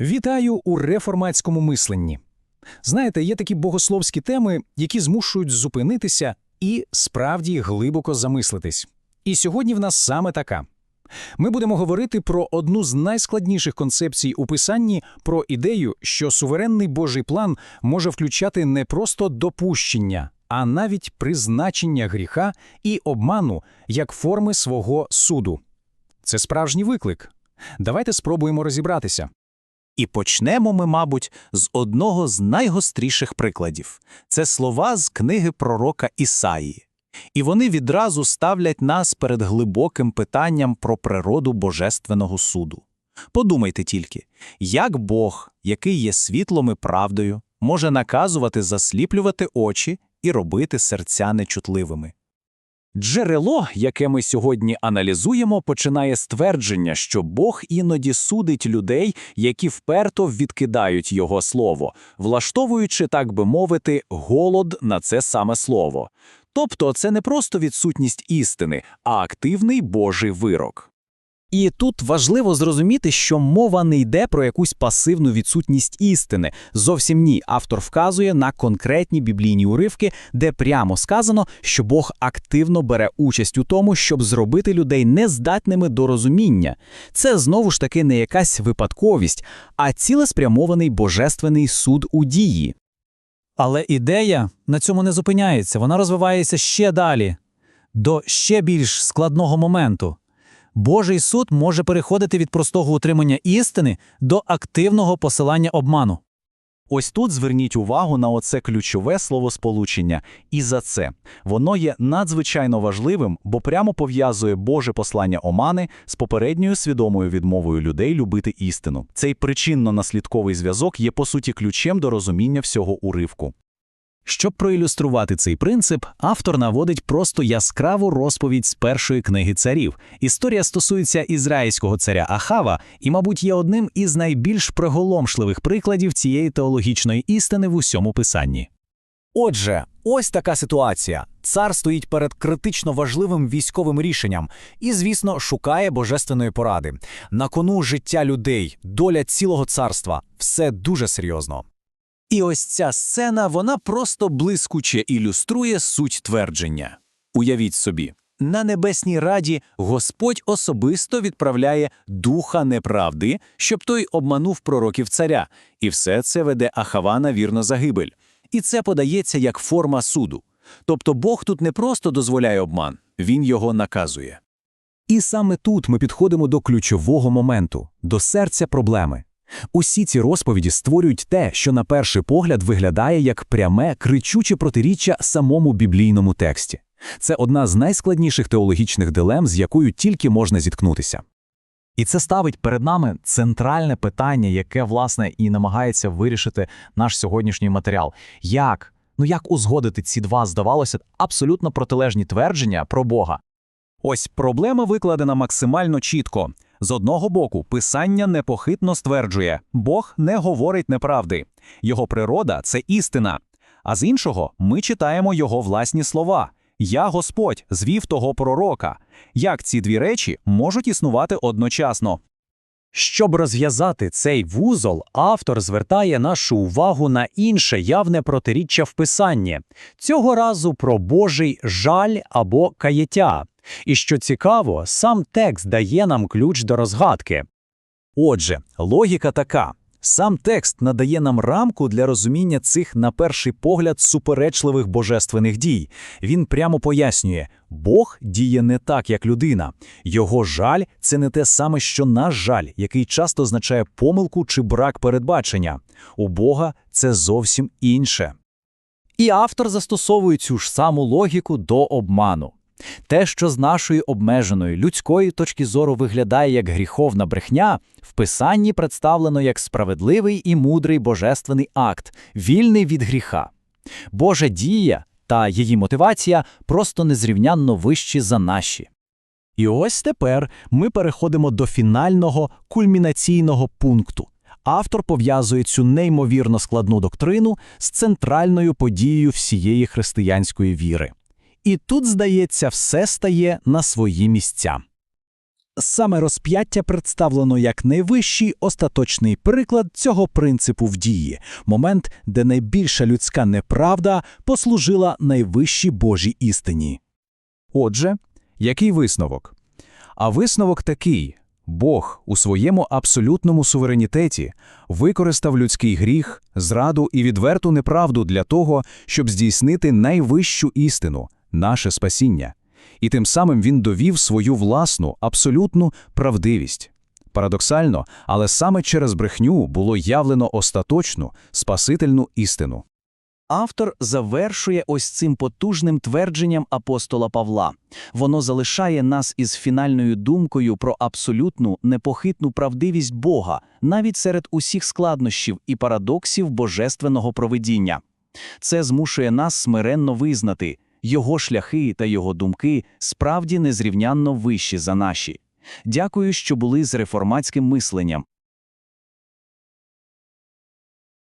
Вітаю у реформатському мисленні. Знаєте, є такі богословські теми, які змушують зупинитися і справді глибоко замислитись. І сьогодні в нас саме така. Ми будемо говорити про одну з найскладніших концепцій у писанні, про ідею, що суверенний Божий план може включати не просто допущення, а навіть призначення гріха і обману як форми свого суду. Це справжній виклик. Давайте спробуємо розібратися. І почнемо ми, мабуть, з одного з найгостріших прикладів. Це слова з книги пророка Ісаї. І вони відразу ставлять нас перед глибоким питанням про природу божественного суду. Подумайте тільки, як Бог, який є світлом і правдою, може наказувати засліплювати очі і робити серця нечутливими. Джерело, яке ми сьогодні аналізуємо, починає ствердження, що Бог іноді судить людей, які вперто відкидають його слово, влаштовуючи, так би мовити, голод на це саме слово. Тобто це не просто відсутність істини, а активний Божий вирок. І тут важливо зрозуміти, що мова не йде про якусь пасивну відсутність істини. Зовсім ні. Автор вказує на конкретні біблійні уривки, де прямо сказано, що Бог активно бере участь у тому, щоб зробити людей нездатними до розуміння. Це знову ж таки не якась випадковість, а цілеспрямований божественний суд у дії. Але ідея на цьому не зупиняється, вона розвивається ще далі, до ще більш складного моменту. Божий суд може переходити від простого утримання істини до активного посилання обману. Ось тут зверніть увагу на оце ключове словосполучення «і за це». Воно є надзвичайно важливим, бо прямо пов'язує Боже послання Омани з попередньою свідомою відмовою людей любити істину. Цей причинно-наслідковий зв'язок є, по суті, ключем до розуміння всього уривку. Щоб проілюструвати цей принцип, автор наводить просто яскраву розповідь з першої книги царів. Історія стосується ізраїльського царя Ахава і, мабуть, є одним із найбільш приголомшливих прикладів цієї теологічної істини в усьому писанні. Отже, ось така ситуація. Цар стоїть перед критично важливим військовим рішенням і, звісно, шукає божественної поради. На кону життя людей, доля цілого царства все дуже серйозно. І ось ця сцена, вона просто блискуче ілюструє суть твердження. Уявіть собі, на Небесній Раді Господь особисто відправляє духа неправди, щоб той обманув пророків царя, і все це веде Ахава на вірну загибель. І це подається як форма суду. Тобто Бог тут не просто дозволяє обман, він його наказує. І саме тут ми підходимо до ключового моменту, до серця проблеми. Усі ці розповіді створюють те, що на перший погляд виглядає як пряме, кричуче протиріччя самому біблійному тексті. Це одна з найскладніших теологічних дилем, з якою тільки можна зіткнутися. І це ставить перед нами центральне питання, яке, власне, і намагається вирішити наш сьогоднішній матеріал. Як? Ну як узгодити ці два, здавалося, абсолютно протилежні твердження про Бога? Ось проблема викладена максимально чітко. З одного боку, писання непохитно стверджує, Бог не говорить неправди, його природа це істина. А з іншого, ми читаємо його власні слова. Я Господь звів того пророка. Як ці дві речі можуть існувати одночасно? Щоб розв'язати цей вузол, автор звертає нашу увагу на інше явне протиріччя в писанні, цього разу про Божий жаль або каяття. І що цікаво, сам текст дає нам ключ до розгадки. Отже, логіка така. Сам текст надає нам рамку для розуміння цих, на перший погляд, суперечливих божественних дій. Він прямо пояснює, Бог діє не так, як людина. Його жаль це не те саме, що наш жаль, який часто означає помилку чи брак передбачення. У Бога це зовсім інше. І автор застосовує цю ж саму логіку до обману. Те, що з нашої обмеженої людської точки зору виглядає як гріховна брехня, в писанні представлено як справедливий і мудрий божественний акт, вільний від гріха. Божа дія та її мотивація просто незрівнянно вищі за наші. І ось тепер ми переходимо до фінального кульмінаційного пункту. Автор пов'язує цю неймовірно складну доктрину з центральною подією всієї християнської віри. І тут, здається, все стає на свої місця. Саме розп'яття представлено як найвищий остаточний приклад цього принципу в дії, момент, де найбільша людська неправда послужила найвищій Божій істині. Отже, який висновок? А висновок такий: Бог у своєму абсолютному суверенітеті використав людський гріх, зраду і відверту неправду для того, щоб здійснити найвищу істину наше спасіння. І тим самим він довів свою власну абсолютну правдивість. Парадоксально, але саме через брехню було явлено остаточну спасительну істину. Автор завершує ось цим потужним твердженням апостола Павла. Воно залишає нас із фінальною думкою про абсолютну непохитну правдивість Бога, навіть серед усіх складнощів і парадоксів божественного провидіння. Це змушує нас смиренно визнати, його шляхи та його думки справді незрівнянно вищі за наші. Дякую, що були з реформатським мисленням.